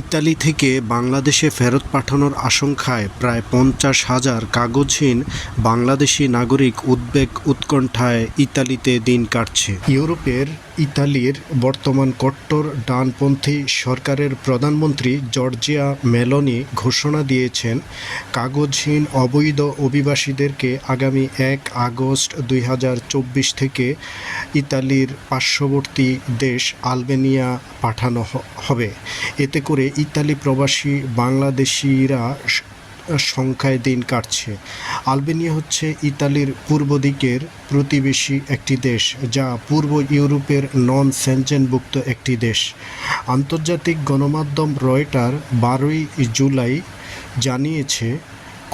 Italy থেকে বাংলাদেশে ফেরত পাঠানোর আশঙ্কায় প্রায় পঞ্চাশ হাজার কাগজহীন বাংলাদেশি নাগরিক উদ্বেগ উৎকণ্ঠায় ইতালিতে দিন কাটছে। ইউরোপের ইতালির বর্তমান কট্টর ডানপন্থী সরকারের প্রধানমন্ত্রী জর্জিয়া মেলনি ঘোষণা দিয়েছেন, কাগজহীন অবৈধ অভিবাসীদেরকে আগামী এক আগস্ট দুই হাজার চব্বিশ থেকে ইতালির পার্শ্ববর্তী দেশ আলবেনিয়া পাঠানো হবে। এতে করে ইতালি প্রবাসী বাংলাদেশিরা সংখ্যায় দিন কাটছে। আলবেনিয়া হচ্ছে ইতালির পূর্ব দিকের প্রতিবেশী একটি দেশ, যা পূর্ব ইউরোপের নন সেনজেনভুক্ত একটি দেশ। আন্তর্জাতিক গণমাধ্যম রয়টার বারোই জুলাই জানিয়েছে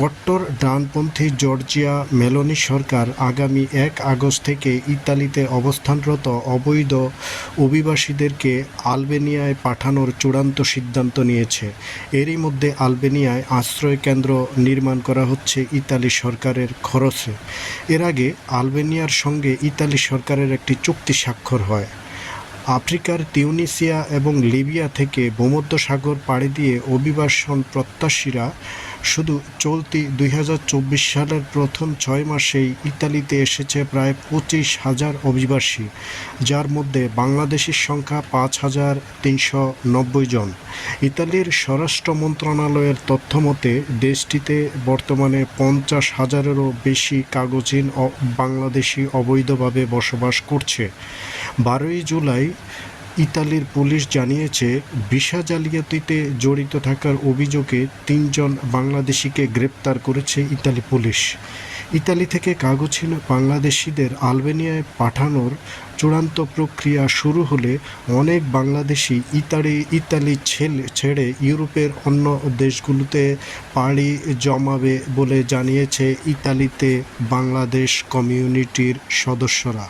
কট্টর ডানপন্থী জর্জিয়া মেলোনি সরকার আগামী এক আগস্ট থেকে ইতালিতে অবস্থানরত অবৈধ অভিবাসীদেরকে আলবেনিয়ায় পাঠানোর চূড়ান্ত সিদ্ধান্ত নিয়েছে। এরই মধ্যে আলবেনিয়ায় আশ্রয় কেন্দ্র নির্মাণ করা হচ্ছে ইতালি সরকারের খরচে। এর আগে আলবেনিয়ার সঙ্গে ইতালি সরকারের একটি চুক্তি স্বাক্ষর হয়। আফ্রিকার তিউনিসিয়া এবং লিবিয়া থেকে ভূমধ্যসাগর পাড়ি দিয়ে অভিবাসন প্রত্যাশীরা শুধু চলতি দুই হাজার চব্বিশ সালের প্রথম ছয় মাসেই ইতালিতে এসেছে প্রায় পঁচিশ হাজার অভিবাসী, যার মধ্যে বাংলাদেশের সংখ্যা পাঁচ হাজার তিনশো নব্বই জন। ইতালির স্বরাষ্ট্র মন্ত্রণালয়ের তথ্য মতে, দেশটিতে বর্তমানে পঞ্চাশ হাজারেরও বেশি কাগজহীন অ- বাংলাদেশি অবৈধভাবে বসবাস করছে। বারোই জুলাই ইতালির পুলিশ জানিয়েছে, ভিসা জালিয়াতিতে জড়িত থাকার অভিযোগে তিনজন বাংলাদেশিকে গ্রেপ্তার করেছে ইতালি পুলিশ। ইতালি থেকে কাগজহীন বাংলাদেশিদের আলবেনিয়ায় পাঠানোর চূড়ান্ত প্রক্রিয়া শুরু হলে অনেক বাংলাদেশি ইতালি ইতালি ছেলে ছেড়ে ইউরোপের অন্য দেশগুলোতে পাড়ি জমাবে বলে জানিয়েছে ইতালিতে বাংলাদেশ কমিউনিটির সদস্যরা।